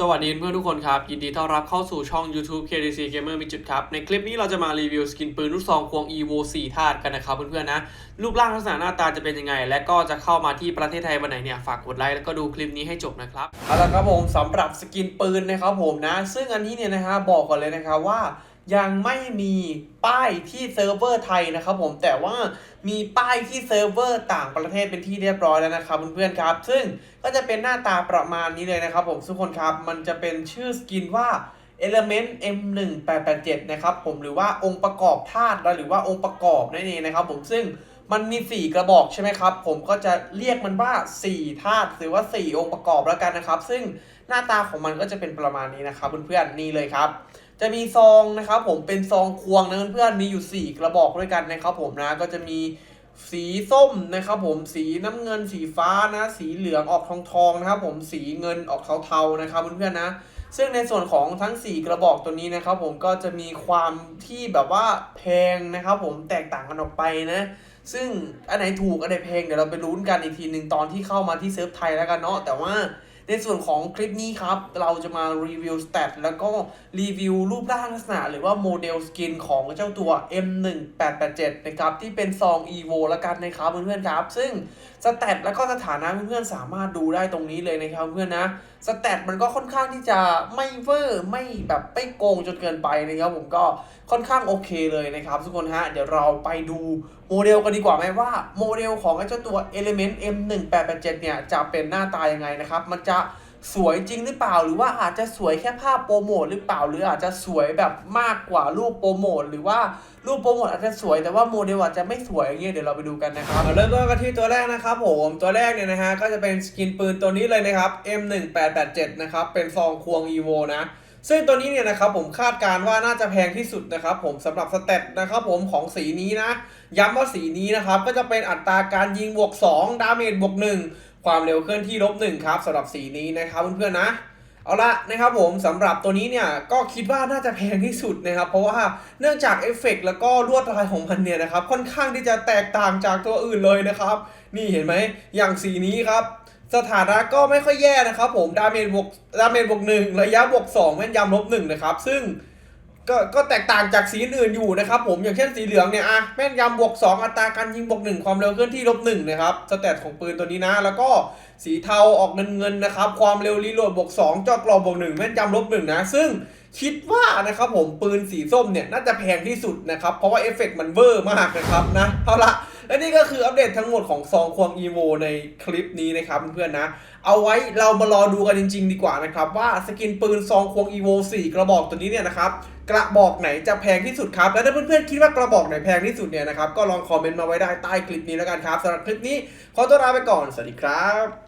สวัสดีเพื่อนทุกคนครับ ยินดีต้อนรับเข้าสู่ช่อง YouTube KDC Gamer มีจุดครับ ในคลิปนี้เราจะมารีวิวสกินปืนลูกซองควง EVO 4 ธาตุกันนะครับเพื่อนๆนะ รูปร่างลักษณะหน้าตาจะเป็นยังไง และก็จะเข้ามาที่ประเทศไทยวันไหนเนี่ย ฝากกดไลค์แล้วก็ดูคลิปนี้ให้จบนะครับเอาละครับผมสำหรับสกินปืนนะครับผมนะ ซึ่งอันนี้เนี่ยนะฮะบอกก่อนเลยนะครับว่า ยังไม่มีป้ายที่เซิร์ฟเวอร์ไทยนะครับผมแต่ว่ามีป้ายที่เซิร์ฟเวอร์ต่างประเทศเป็นที่เรียบร้อยแล้วนะครับเพื่อนๆครับ ซึ่งก็จะเป็นหน้าตาประมาณนี้เลยนะครับผมทุกคนครับมันจะเป็นชื่อสกินว่า Element M1887 นะครับผมหรือว่าองค์ประกอบธาตุหรือว่าองค์ประกอบนั่นเองนะครับผมซึ่งมันมี 4 กระบอกใช่ไหมครับ ผมก็จะเรียกมันว่า 4 ธาตุหรือว่า 4 องค์ประกอบแล้วกันนะครับ ซึ่งหน้าตาของมันก็จะเป็นประมาณนี้นะครับเพื่อนๆนี่เลยครับ จะมีซองนะครับผมเป็นซองควงนะเพื่อนๆมีอยู่ 4 กระบอกด้วยกันนะครับผมนะก็จะมีสีส้มนะครับผมสีน้ำเงินสีฟ้านะ สีเหลืองออกทองทองนะครับผมสีเงินออกเทาๆนะครับเพื่อนๆนะ ซึ่งในส่วนของทั้ง 4 กระบอกตัวนี้นะครับผมก็จะมีความที่แบบว่าแพงนะครับผมแตกต่างกันออกไปนะซึ่งอันไหนถูกอันไหนแพงเดี๋ยวเราไปลุ้นกันอีกทีหนึ่งตอนที่เข้ามาที่เซิร์ฟไทยแล้วกันเนาะแต่ว่า ในส่วนของคลิปนี้ครับ เราจะมารีวิวสเตตแล้วก็รีวิวรูปร่างลักษณะ หรือว่าโมเดลสกินของเจ้าตัว M1887 นะครับ ที่เป็นซอง EVO แล้วกันนะครับเพื่อนๆครับ ซึ่งสเตตแล้วก็สถานะเพื่อนๆสามารถดูได้ตรงนี้เลยนะครับเพื่อนนะสเตตมันก็ค่อนข้างที่จะไม่เวอร์ไม่แบบไม่โกงจนเกินไปนะครับผมก็ค่อนข้างโอเคเลยนะครับทุกคนฮะเดี๋ยวเราไปดูโมเดลกันดีกว่าไหมว่าโมเดลของเจ้าตัว Element M1887 เนี่ยจะเป็นหน้าตายังไงนะครับมันจะสวยจริงหรือเปล่า หรือว่าอาจจะสวยแค่ภาพโปรโมทหรือเปล่า หรืออาจจะสวยแบบมากกว่ารูปโปรโมทหรือว่ารูปโปรโมทอาจจะสวยแต่ว่าโมเดลอาจจะไม่สวยอย่างเงี้ยเดี๋ยวเราไปดูกันนะครับเริ่มต้นกันที่ตัวแรกนะครับผมตัวแรกเนี่ยนะฮะก็จะเป็นสกินปืนตัวนี้เลยนะครับ M1887 นะครับเป็นซองควง EVO นะซึ่งตัวนี้เนี่ยนะครับผมคาดการว่าน่าจะแพงที่สุดนะครับผมสำหรับสเตตนะครับผมของสีนี้นะ ย้ำว่าสีนี้นะครับก็จะเป็นอัตราการยิงบวก 2 ดาเมจบวก 1 ความเร็วเคลื่อนที่ลบ1ครับสำหรับสีนี้นะครับเพื่อนๆนะเอาละนะครับผมสำหรับตัวนี้เนี่ยก็คิดว่าน่าจะแพงที่สุดนะครับเพราะว่าเนื่องจากเอฟเฟกต์แล้วก็ลวดลายของมันเนี่ยนะครับค่อนข้างที่จะแตกต่างจากตัวอื่นเลยนะครับนี่เห็นไหมอย่างสีนี้ครับสถานะก็ไม่ค่อยแย่นะครับผมดาเมจบวกดาเมจบวกหนึ่งระยะบวกสองแม่นยำลบหนึ่งนะครับซึ่ง ก็ก็แตกต่างจากสีอื่นอยู่นะครับผมอย่างเช่นสีเหลืองเนี่ยอะแม่นยำบวก 2 อัตราการยิงบวก 1 ความเร็วเคลื่อนที่ลบ1นะครับสเตตของปืนตัวนี้นะ แล้วก็สีเทาออกเงินเงินนะครับความเร็วรีโหลดบวก2จอกรอบบวก 1 แม่นยำลบ1นะซึ่งคิดว่านะครับผมปืนสีส้มเนี่ยน่าจะแพงที่สุดนะครับเพราะว่าเอฟเฟกต์มันเวอร์มากนะครับนะเอาละ และนี่ก็คืออัปเดตทั้งหมดของซองควงอีโวในคลิปนี้นะครับเพื่อนๆนะ เอาไว้เรามารอดูกันจริง ๆ ดีกว่านะครับว่าสกินปืนซองควงอีโว4กระบอกตัวนี้เนี่ยนะครับกระบอกไหนจะแพงที่สุดครับ และถ้าเพื่อนๆคิดว่ากระบอกไหนแพงที่สุดเนี่ยนะครับก็ลองคอมเมนต์มาไว้ได้ใต้คลิปนี้แล้วกันครับสำหรับคลิปนี้ขอตัวลาไปก่อนสวัสดีครับ